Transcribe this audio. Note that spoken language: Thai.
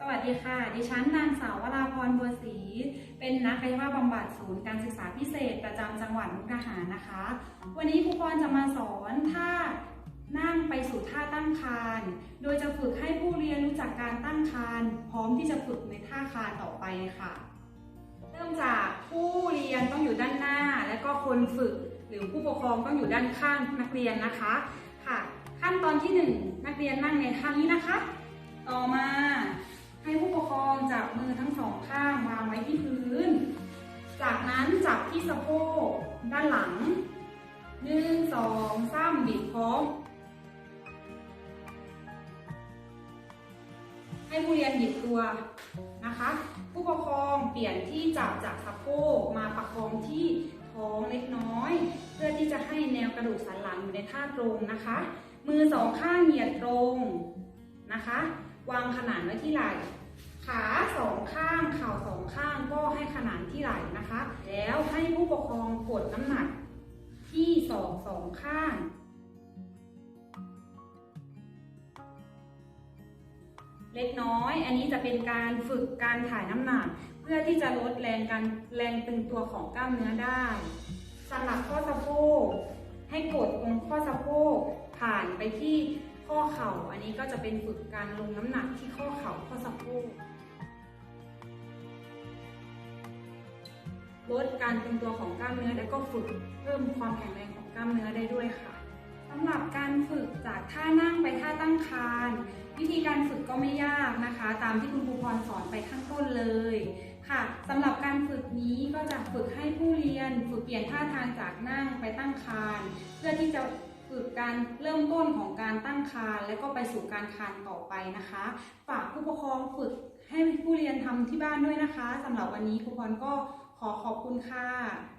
สวัสดีค่ะ ดิฉันนางสาววราพรบัวศรี เป็นนักกายภาพบำบัดศูนย์การศึกษาพิเศษประจำจังหวัดมุกดาหารนะคะ วันนี้ครูพรจะมาสอนท่านั่งไปสู่ท่าตั้งคานโดยจะฝึกให้ผู้เรียนรู้จักการตั้งคานพร้อมที่จะฝึกในท่าคานต่อไปค่ะ เริ่มจากผู้เรียนต้องอยู่ด้านหน้า และก็คนฝึกหรือผู้ปกครองต้องอยู่ด้านข้างนักเรียนนะคะค่ะ ขั้นตอนที่หนึ่งนักเรียนนั่งในท่านี้นะคะ ต่อมา ให้ผู้ปกครองจับมือทั้งสองข้างวางไว้ที่พื้น จากนั้นจับที่สะโพกด้านหลังหนึ่งสองสามบีบพร้อมให้ผู้เรียนหยิบตัวนะคะ ผู้ปกครองเปลี่ยนที่จับจากสะโพกมาประคองที่ท้องเล็กน้อย เพื่อที่จะให้แนวกระดูกสันหลังอยู่ในท่าตรงนะคะ มือสองข้างเหยียดตรงนะคะ วางขนานไว้ที่ไหล่ ขาสองข้าง เข่าสองข้างก็ให้ขนาน ที่ไหล่นะคะ แล้วให้ผู้ปกครองกดน้ำหนักที่ศอกสองข้างเล็กน้อย อันนี้จะเป็นการฝึกการถ่ายน้ำหนัก เพื่อที่จะลดแรงการแรงตึงตัวของกล้ามเนื้อได้สลับข้อสะโพกให้กดตรงข้อสะโพกผ่านไปที่ข้อเข่า อันนี้ก็จะเป็นฝึกการลงน้ำหนักที่ข้อเข่าข้อสะโพก ลดการตึงตัวของกล้ามเนื้อ และก็ฝึกเพิ่มความแข็งแรงของกล้ามเนื้อได้ด้วยค่ะสำหรับการฝึกจากท่านั่งไปท่าตั้งคานวิธีการฝึกก็ไม่ยากนะคะ ตามที่คุณครูพรสอนไปข้างต้นเลยค่ะสำหรับการฝึกนี้ก็จะฝึกให้ผู้เรียน ฝึกเปลี่ยนท่าทางจากนั่งไปตั้งคานเพื่อที่จะฝึกการเริ่มต้นของการตั้งคานและก็ไปสู่การคานต่อไปนะคะ ฝากผู้ปกครองฝึกให้ผู้เรียนทำที่บ้านด้วยนะคะสำหรับวันนี้ครูพรก็ ขอขอบคุณค่ะ